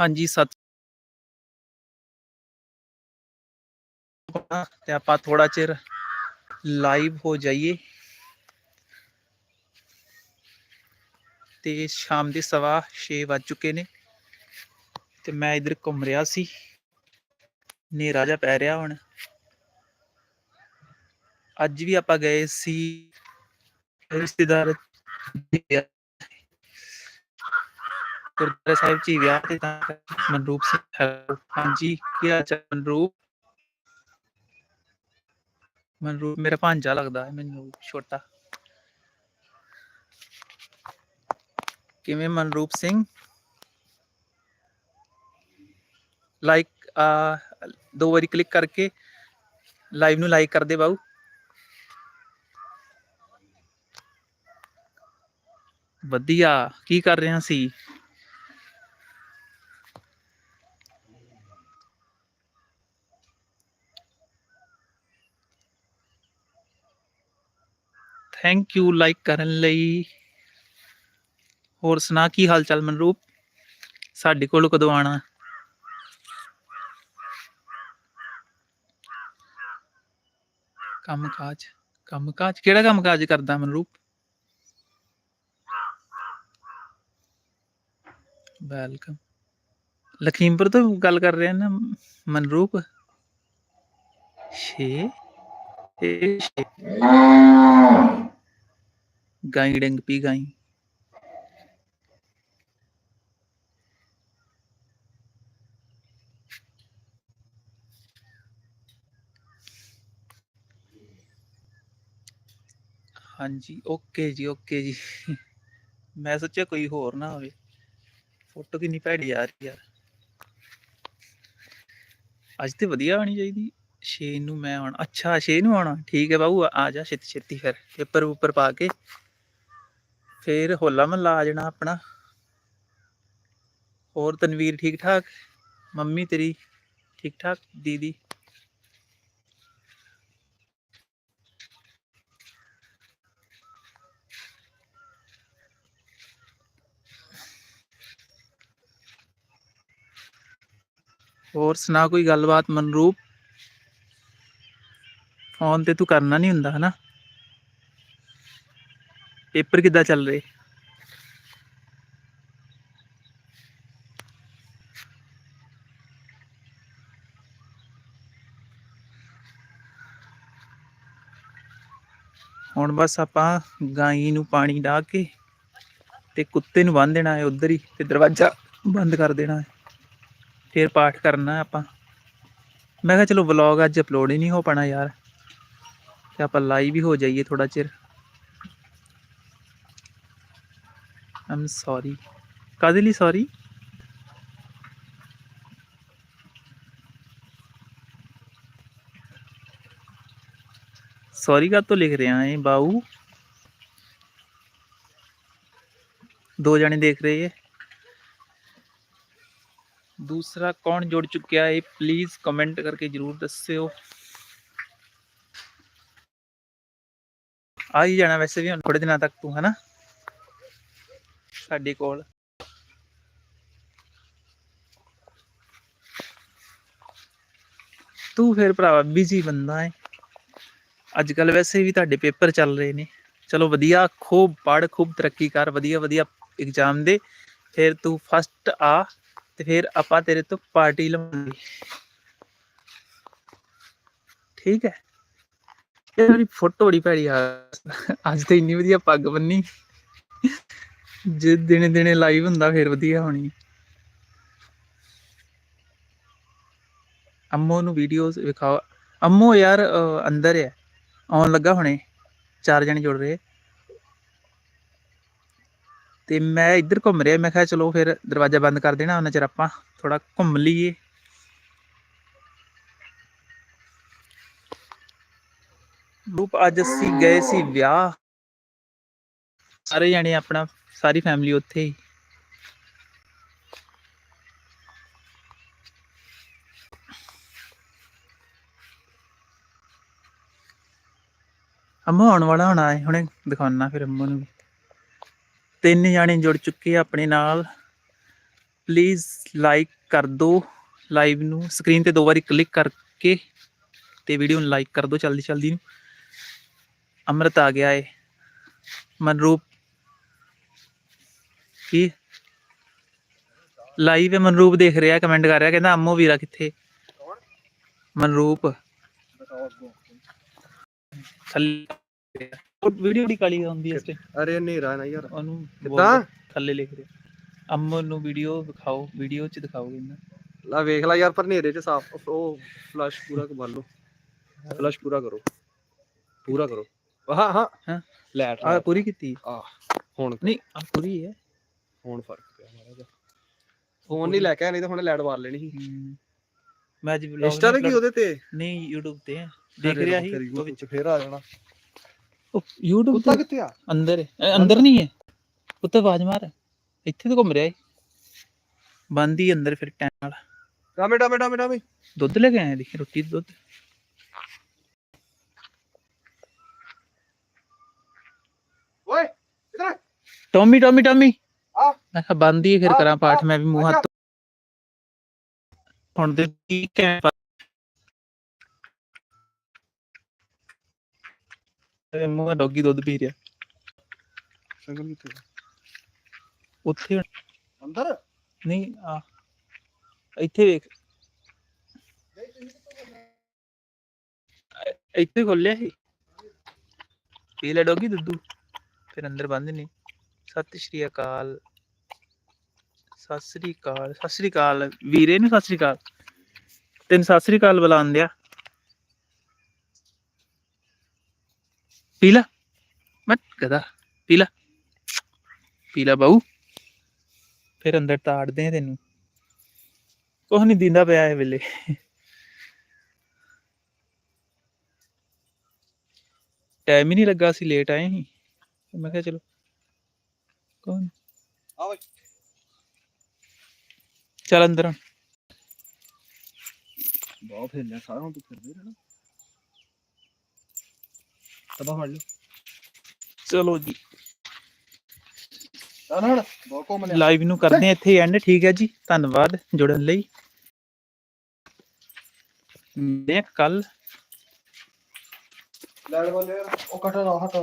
ਹਾਂਜੀ, ਸਤਿ ਤੇ ਆਪਾਂ ਥੋੜਾ ਚਿਰ ਲਾਈਵ ਹੋ ਜਾਈਏ। ਤੇ ਸ਼ਾਮ ਦੇ ਸਵਾ 6 ਵੱਜ ਚੁੱਕੇ ਨੇ। ਤੇ ਮੈਂ ਇਧਰ ਘੁੰਮ ਰਿਹਾ ਸੀ। ਨੇਰਾ ਜਿਹਾ ਪੈ ਰਿਹਾ ਹੁਣ। ਅੱਜ ਵੀ ਆਪਾਂ ਗਏ ਸੀ। ਰਿਸ਼ਤੇਦਾਰ ਗੁਰਦੁਆਰਾ ਸਾਹਿਬ ਜੀ ਵਿਆਹ ਤੇ ਤਾਂ ਮਨਰੂਪ ਸਿੰਘ ਹਾਂਜੀ, ਕੀ ਹਾਲ ਚਾਲ ਮਨਰੂਪ? ਮਨਰੂਪ, ਮੇਰਾ ਭਾਂਜਾ ਲੱਗਦਾ ਹੈ ਮੈਨੂੰ, ਛੋਟਾ। ਕਿਵੇਂ ਮਨਰੂਪ ਸਿੰਘ? ਲਾਈਕ ਦੋ ਵਾਰੀ ਕਲਿੱਕ ਕਰਕੇ ਲਾਈਵ ਨੂੰ ਲਾਈਕ ਕਰ ਦੇ ਬਾਊ। ਵਧੀਆ, ਕੀ ਕਰ ਰਹੇ ਸੀ? ਥੈਂਕ ਯੂ ਲਾਈਕ ਕਰਨ ਲਈ। ਹੋਰ ਸੁਣਾ, ਕੀ ਹਾਲ ਚਾਲ ਮਨਰੂਪ? ਸਾਡੇ ਕੋਲ ਕਦੋਂ ਆਣਾ ਕੰਮ ਕਾਜ ਕੰਮ ਕਾਜ ਕਿਹੜਾ ਕੰਮ ਕਾਜ ਕਰਦਾ ਮਨਰੂਪ? ਵੈਲਕਮ ਲਖੀਮਪੁਰ ਤੋਂ ਗੱਲ ਕਰ ਰਹੇ ਨਾ ਮਨਰੂਪ? ਛੇ ਛੇ। ਗਾਈ ਡੰਗ ਪੀ ਗਾਈ। ਹਾਂਜੀ, ਓਕੇ ਜੀ ਓਕੇ ਜੀ। ਮੈਂ ਸੋਚਿਆ ਕੋਈ ਹੋਰ ਨਾ ਹੋਵੇ। ਫੋਟੋ ਕਿੰਨੀ ਭੈੜੀ ਆ ਰਹੀ ਯਾਰ। ਅੱਜ ਤੇ ਵਧੀਆ ਆਣੀ ਚਾਹੀਦੀ। 6 ਨੂੰ ਮੈਂ ਆਉਣਾ। ਅੱਛਾ 6 ਨੂੰ ਆਉਣਾ। ਠੀਕ ਹੈ ਬਾਬੂ ਆ ਜਾ ਛੇਤੀ ਛੇਤੀ ਫਿਰ। ਪੇਪਰ ਉੱਪਰ ਪਾ ਕੇ ਫਿਰ ਹੋਲਾ ਮਹੱਲਾ ਆ ਜਾਣਾ ਆਪਣਾ। ਹੋਰ ਤਨਵੀਰ ਠੀਕ ਠਾਕ? ਮੰਮੀ ਤੇਰੀ ਠੀਕ ਠਾਕ? ਦੀਦੀ? ਹੋਰ ਸੁਣਾ ਕੋਈ ਗੱਲਬਾਤ ਮਨਰੂਪ? ਫੋਨ ਤੇ ਤੂੰ ਕਰਨਾ ਨਹੀਂ ਹੁੰਦਾ, ਹਨਾ? ਪੇਪਰ ਕਿੱਦਾਂ ਚੱਲ ਰਹੇ? ਹੁਣ ਬਸ ਆਪਾਂ ਗਾਈ ਨੂੰ ਪਾਣੀ ਡਾ ਕੇ ਤੇ ਕੁੱਤੇ ਨੂੰ ਬੰਨ ਦੇਣਾ ਹੈ ਉਧਰ ਹੀ ਤੇ ਦਰਵਾਜ਼ਾ ਬੰਦ ਕਰ ਦੇਣਾ ਹੈ। ਫਿਰ ਪਾਠ ਕਰਨਾ ਆਪਾਂ। ਮੈਂ ਕਿਹਾ ਚਲੋ ਵਲੌਗ ਅੱਜ ਅਪਲੋਡ ਹੀ ਨਹੀਂ ਹੋ ਪਾਣਾ ਯਾਰ। आप लाई भी हो जाइए थोड़ा चिर। आई एम सॉरी कादिली सॉरी सॉरी का तो लिख रहे हैं बाऊ। दो जने देख रहे हैं दूसरा कौन जुड़ चुका है? प्लीज़ कमेंट करके ज़रूर दस्यो। ਆ ਹੀ ਜਾਣਾ ਵੈਸੇ ਵੀ ਹੁਣ ਥੋੜੇ ਦਿਨਾਂ ਤੱਕ ਤੂੰ, ਹਨਾ? ਸਾਡੇ ਕੋਲ। ਤੂੰ ਫਿਰ ਭਰਾਵਾ ਬਿਜ਼ੀ ਬੰਦਾ ਹੈ ਅੱਜ ਕੱਲ ਵੈਸੇ ਵੀ ਤੁਹਾਡੇ ਪੇਪਰ ਚੱਲ ਰਹੇ ਨੇ। ਚਲੋ ਵਧੀਆ, ਖੂਬ ਪੜ ਖੂਬ ਤਰੱਕੀ ਕਰ, ਵਧੀਆ ਵਧੀਆ ਐਗਜ਼ਾਮ ਦੇ। ਫਿਰ ਤੂੰ ਫਸਟ ਆ, ਤੇ ਫਿਰ ਆਪਾਂ ਤੇਰੇ ਤੋਂ ਪਾਰਟੀ ਲਵਾਂਗੇ। ਠੀਕ ਹੈ? ਮੇਰੀ ਫੋਟੋ ਬੜੀ ਭੈੜੀ ਆ। ਅੱਜ ਤੇ ਇੰਨੀ ਵਧੀਆ ਪੱਗ ਬੰਨੀ। ਜੇ ਦਿਨੇ ਦਿਨੇ ਲਾਈਵ ਹੁੰਦਾ, ਫਿਰ ਵਧੀਆ ਹੋਣੀ। ਅੰਮੋ ਨੂੰ ਵੀਡੀਓਜ਼ ਵਿਖਾਓ। ਅੰਮੋ ਯਾਰ ਅੰਦਰ ਹੈ ਆਉਣ ਲੱਗਾ ਹੁਣੇ। ਚਾਰ ਜਣੇ ਜੁੜ ਰਹੇ। ਤੇ ਮੈਂ ਇੱਧਰ ਘੁੰਮ ਰਿਹਾ। ਮੈਂ ਕਿਹਾ ਚਲੋ ਫਿਰ ਦਰਵਾਜ਼ਾ ਬੰਦ ਕਰ ਦੇਣਾ ਉਹਨਾਂ ਚਿਰ ਆਪਾਂ ਥੋੜਾ ਘੁੰਮ ਲਈਏ। ਰੂਪ ਅੱਜ ਅਸੀਂ ਗਏ ਸੀ ਵਿਆਹ। ਸਾਰੇ ਜਣੇ ਆਪਣਾ, ਸਾਰੀ ਫੈਮਿਲੀ ਉੱਥੇ ਹੀ। ਅੰਮਾ ਆਉਣ ਵਾਲਾ ਹੋਣਾ ਹੈ ਹੁਣੇ ਦਿਖਾਉਣਾ ਫਿਰ ਅੰਮਾ ਨੂੰ ਤਿੰਨ ਜਾਣੇ ਜੁੜ ਚੁੱਕੇ ਆ ਆਪਣੇ ਨਾਲ। ਪਲੀਜ਼ ਲਾਈਕ ਕਰ ਦਿਓ ਲਾਈਵ ਨੂੰ। ਸਕਰੀਨ ਤੇ ਦੋ ਵਾਰੀ ਕਲਿੱਕ ਕਰਕੇ ਤੇ ਵੀਡੀਓ ਨੂੰ ਲਾਈਕ ਕਰ ਦਿਓ ਜਲਦੀ ਜਲਦੀ ਨੂੰ। ਅੰਮ੍ਰਿਤ ਆ ਗਿਆ ਏ। ਮਨਰੂਪ ਕੀ? ਲਾਈਵ ਮਨਰੂਪ ਦੇਖ ਰਿਹਾ ਕਮੈਂਟ ਕਰ ਰਿਹਾ ਕਹਿੰਦਾ ਅੰਮੋ ਵੀਰਾ ਕਿੱਥੇ? ਮਨਰੂਪ। ਥੱਲੇ ਵੀਡੀਓ ਦੀ ਕਾਲੀ ਹੁੰਦੀ ਹੈ ਇਸ ਤੇ। ਅਰੇ ਹਨੇਰਾ ਨਾ ਯਾਰ। ਉਹਨੂੰ ਕਿੱਦਾਂ? ਬੋਲ, ਥੱਲੇ ਲਿਖ ਰਿਹਾ। ਅੰਮੋ ਨੂੰ ਵੀਡੀਓ ਦਿਖਾਓ ਵੀਡੀਓ ਚ ਦਿਖਾਓ ਕਹਿੰਦਾ ਲਾ ਵੇਖ ਲੈ ਯਾਰ ਪਰ ਹਨੇਰੇ ਚ ਸਾਫ਼ ਉਹ ਫਲਸ਼ ਪੂਰਾ ਕਰ ਲਓ ਫਲਸ਼ ਪੂਰਾ ਕਰੋ। ਪੂਰਾ ਕਰੋ। ਹਾਂ ਹਾਂ। ਹਾਂ। ਲੈਟ ਆ ਪੂਰੀ ਕੀਤੀ। ਆ ਹੁਣ ਨਹੀਂ ਆ ਪੂਰੀ ਹੈ। ਹੁਣ ਫ਼ਰਕ ਪਿਆ ਮਾਰਾ ਜਾ ਫੋਨ ਨਹੀਂ ਲੈ ਕੇ ਆਇਆ, ਨਹੀਂ ਤਾਂ ਹੁਣ ਲੈਟ ਮਾਰ ਲੈਣੀ ਸੀ। ਮੈਂ ਅੱਜ vlog ਇੰਸਟਾ ਤੇ ਕੀ ਉਹਦੇ ਤੇ? ਨਹੀਂ YouTube ਤੇ। ਦੇਖ ਰਿਹਾ ਸੀ ਉਹ ਵਿੱਚ ਫੇਰ ਆ ਜਾਣਾ। ਉਹ YouTube ਕੁੱਤਾ ਕਿੱਥੇ ਆ? ਅੰਦਰ ਅੰਦਰ ਨਹੀਂ ਹੈ। ਉੱਤੇ ਆਵਾਜ਼ ਮਾਰ। ਇੱਥੇ ਤਾਂ ਘੁੰਮ ਰਿਹਾ ਹੈ ਬੰਦ ਹੀ ਅੰਦਰ ਫਿਰ ਟਾਈਮ ਨਾਲ ਟਾਮੇ ਟਾਮੇ ਟਾਮੇ ਟਾਮੇ ਦੁੱਧ ਲੈ ਕੇ ਆਏ ਦੇਖੀ ਰੋਟੀ ਦੁੱਧ ਓਏ ਇਧਰ ਟੋਮੀ ਟੋਮੀ ਟੋਮੀ ਆ। ਮੈਂ ਕਿਹਾ ਬੰਦ ਹੀ ਫਿਰ ਕਰਾਂ ਪਾਠ ਮੈਂ ਵੀ ਮੂੰਹ ਹੱਥ ਹੁਣ ਤੇ ਠੀਕ ਹੈ। ਤੇ ਮੂੰਹ ਡੋਗੀ ਦੁੱਧ ਪੀ ਰਿਹਾ। ਸੰਗਲ ਕਿੱਥੇ ਉੱਥੇ ਅੰਦਰ? ਨਹੀਂ ਆ। ਇੱਥੇ ਵੇਖ। ਇੱਥੇ ਖੋਲਿਆ ਸੀ। ਪੀ ਲੈ ਡੋਗੀ ਦੁੱਧੂ। ਫਿਰ ਅੰਦਰ ਬੰਦ ਨਹੀਂ। ਸਤਿ ਸ਼੍ਰੀ ਅਕਾਲ। ਸਤਿ ਸ਼੍ਰੀ ਅਕਾਲ, ਸਤਿ ਸ਼੍ਰੀ ਅਕਾਲ ਵੀਰੇ ਨੂੰ ਸਤਿ ਸ਼੍ਰੀ ਅਕਾਲ। ਤੈਨੂੰ ਸਤਿ ਸ਼੍ਰੀ ਅਕਾਲ ਬੁਲਾਉਂਦੇ ਆ ਪੀ ਮਤ ਗਦਾ ਪੀ ਲੈ। ਪੀ ਫਿਰ ਅੰਦਰ ਤਾੜਦੇ ਆ ਤੈਨੂੰ। ਕੁਛ ਨਹੀਂ ਦਿੰਦਾ ਪਿਆ ਇਹ ਵੇਲੇ। ਟਾਈਮ ਹੀ ਨਹੀਂ ਲੱਗਾ ਸੀ ਲੇਟ ਆਏ ਸੀ। ਮੈਂ ਕਿਹਾ ਚਲੋ। ਕੌਣ ਆ ਓਏ ਚੱਲ ਅੰਦਰ। ਬਹੁਤ ਫੇਰ ਲਿਆ ਸਾਰਾ ਹੁਣ ਤੂੰ ਫਿਰਦੇ ਰਹਿਣਾ ਤਬਾ ਫੜ ਲਿਓ ਚਲੋ ਜੀ ਨਾ ਨਾ ਬਹੁਤ ਘੁੰਮ ਲਿਆ ਲਾਈਵ ਨੂੰ ਕਰਦੇ ਇੱਥੇ ਐਂਡ ਠੀਕ ਹੈ ਜੀ ਧੰਨਵਾਦ ਜੁੜਨ ਲਈ ਮਿਲਦੇ ਕੱਲ ਲੈਟ ਵਾਲੇ ਉਹ ਕਟਰ ਹਟ